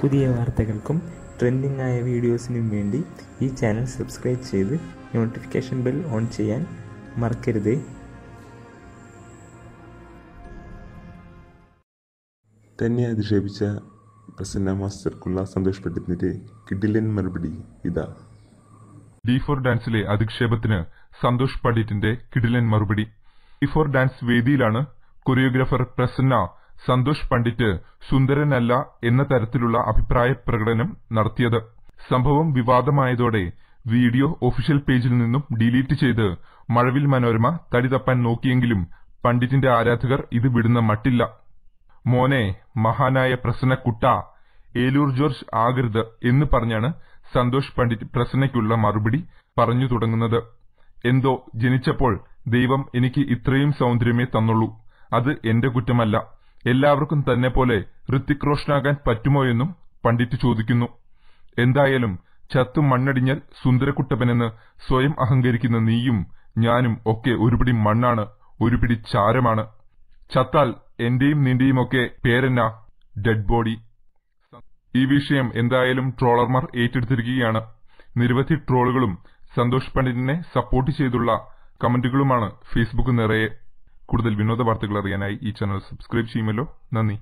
പുതിയ വാർത്തകൾക്കും ട്രെൻഡിംഗ് ആയ വീഡിയോസിനും വേണ്ടി ഈ ചാനൽ സബ്സ്ക്രൈബ് ചെയ്ത് നോട്ടിഫിക്കേഷൻ ബെൽ ഓൺ ചെയ്യാൻ മറക്കരുത്. തന്നെ അധിക്ഷേപിച്ച പ്രസന്ന മാസ്റ്റർക്കുള്ള സന്തോഷ് പണ്ഡിറ്റിന്റെ കിഡിലൻ മറുപടി ഇതാ. ഡി ഫോർ ഡാൻസിലെ അധിക്ഷേപത്തിന് സന്തോഷ് പണ്ഡിറ്റിന്റെ കിഡിലൻ മറുപടി. ഡി ഫോർ ഡാൻസ് വേദിയിലാണ് കൊറിയോഗ്രാഫർ പ്രസന്ന സന്തോഷ് പണ്ഡിറ്റ് സുന്ദരനല്ല എന്ന തരത്തിലുള്ള അഭിപ്രായ പ്രകടനം നടത്തിയത്. സംഭവം വിവാദമായതോടെ വീഡിയോ ഒഫീഷ്യൽ പേജിൽ നിന്നും ഡിലീറ്റ് ചെയ്ത് മഴവിൽ മനോരമ തടി തപ്പാൻ നോക്കിയെങ്കിലും പണ്ഡിറ്റിന്റെ ആരാധകർ ഇത് വിടുന്ന മട്ടില്ല. മോനെ മഹാനായ പ്രസന്നക്കുട്ട ഏലൂർ ജോർജ് ആകരുത് എന്ന് പറഞ്ഞാണ് സന്തോഷ് പണ്ഡിറ്റ് പ്രസന്നയ്ക്കുള്ള മറുപടി പറഞ്ഞു തുടങ്ങുന്നത്. എന്തോ ജനിച്ചപ്പോൾ ദൈവം എനിക്ക് ഇത്രയും സൗന്ദര്യമേ തന്നുള്ളൂ. അത് എന്റെ കുറ്റമല്ല. എല്ലാവർക്കും തന്നെ പോലെ ഋത്തിക് റോഷനാകാൻ പറ്റുമോ എന്നും പണ്ഡിറ്റ് ചോദിക്കുന്നു. എന്തായാലും ചത്തു മണ്ണടിഞ്ഞാൽ സുന്ദരക്കുട്ടപ്പനെന്ന് സ്വയം അഹങ്കരിക്കുന്ന നീയും ഞാനും ഒക്കെ ഒരുപിടി മണ്ണാണ് ഒരുപിടി ചാരമാണ്. ചത്താൽ എന്റെയും നിന്റെയും ഒക്കെ പേരെന്നാ? ഡെഡ് ബോഡി ഈ വിഷയം എന്തായാലും ട്രോളർമാർ ഏറ്റെടുത്തിരിക്കുകയാണ്. നിരവധി ട്രോളുകളും സന്തോഷ് പണ്ഡിറ്റിനെ സപ്പോർട്ട് ചെയ്തുള്ള കമന്റുകളുമാണ് ഫേസ്ബുക്ക് നിറയെ. കൂടുതൽ വിനോദ വാർത്തകൾ അറിയാനായി ഈ ചാനൽ സബ്സ്ക്രൈബ് ചെയ്യുമല്ലോ. നന്ദി.